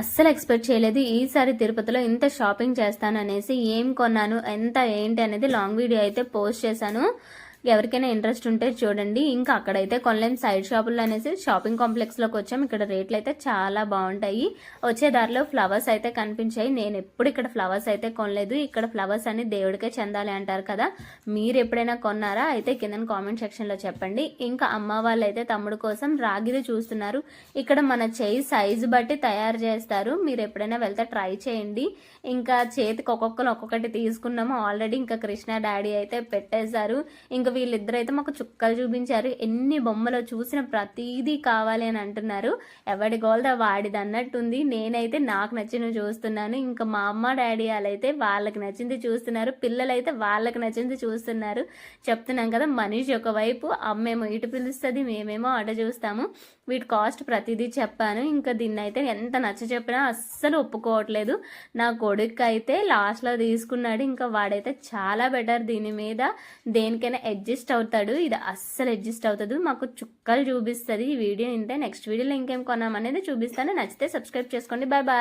అస్సలు ఎక్స్పెక్ట్ చేయలేదు. ఈసారి తిరుపతిలో ఇంత షాపింగ్ చేస్తాను అనేసి ఏం కొన్నాను ఎంత ఏంటి అనేది లాంగ్ వీడియో అయితే పోస్ట్ చేశాను. ఎవరికైనా ఇంట్రెస్ట్ ఉంటే చూడండి. ఇంకా అక్కడైతే కొనలేం సైడ్ షాపుల్లో అనేసి షాపింగ్ కాంప్లెక్స్లోకి వచ్చాం. ఇక్కడ రేట్లు అయితే చాలా బాగుంటాయి. వచ్చే దారిలో ఫ్లవర్స్ అయితే కనిపించాయి. నేను ఎప్పుడు ఇక్కడ ఫ్లవర్స్ అయితే కొనలేదు. ఇక్కడ ఫ్లవర్స్ అన్ని దేవుడికే చెందాలి అంటారు కదా. మీరు ఎప్పుడైనా కొన్నారా? అయితే కింద కామెంట్ సెక్షన్లో చెప్పండి. ఇంకా అమ్మ వాళ్ళు అయితే తమ్ముడు కోసం రాగిది చూస్తున్నారు. ఇక్కడ మన చేయి సైజు బట్టి తయారు చేస్తారు. మీరు ఎప్పుడైనా వెళ్తే ట్రై చేయండి. ఇంకా చేతికి ఒక్కొక్కరు ఒక్కొక్కటి తీసుకున్నాము. ఆల్రెడీ ఇంకా కృష్ణ డాడీ అయితే పెట్టేశారు. ఇంకా వీళ్ళిద్దరు అయితే మాకు చుక్కలు చూపించారు. ఎన్ని బొమ్మలు చూసిన ప్రతిదీ కావాలి అని అంటున్నారు. ఎవడి గోల్దా వాడిది అన్నట్టుంది. నేనైతే నాకు నచ్చిన చూస్తున్నాను. ఇంకా మా అమ్మ డాడీ వాళ్ళైతే వాళ్ళకి నచ్చింది చూస్తున్నారు. పిల్లలైతే వాళ్ళకి నచ్చింది చూస్తున్నారు. చెప్తున్నాం కదా మనిషి ఒకవైపు అమ్మేమో ఇటు పిలుస్తుంది మేమేమో అటు చూస్తాము. వీటి కాస్ట్ ప్రతిదీ చెప్పాను. ఇంకా దీన్ని అయితే ఎంత నచ్చ చెప్పినా అస్సలు ఒప్పుకోవట్లేదు. నా కొడుకు అయితే లాస్ట్లో తీసుకున్నాడు. ఇంకా వాడైతే చాలా బెటర్ దీని మీద. దేనికైనా అడ్జస్ట్ అవుతాడు. ఇది అస్సలు అడ్జస్ట్ అవుతుంది. మాకు చుక్కలు చూపిస్తుంది. ఈ వీడియో ఇంతే నెక్స్ట్ వీడియోలో ఇంకేం కొన్నామనేది చూపిస్తాను. నచ్చితే సబ్స్క్రైబ్ చేసుకోండి. Bye bye.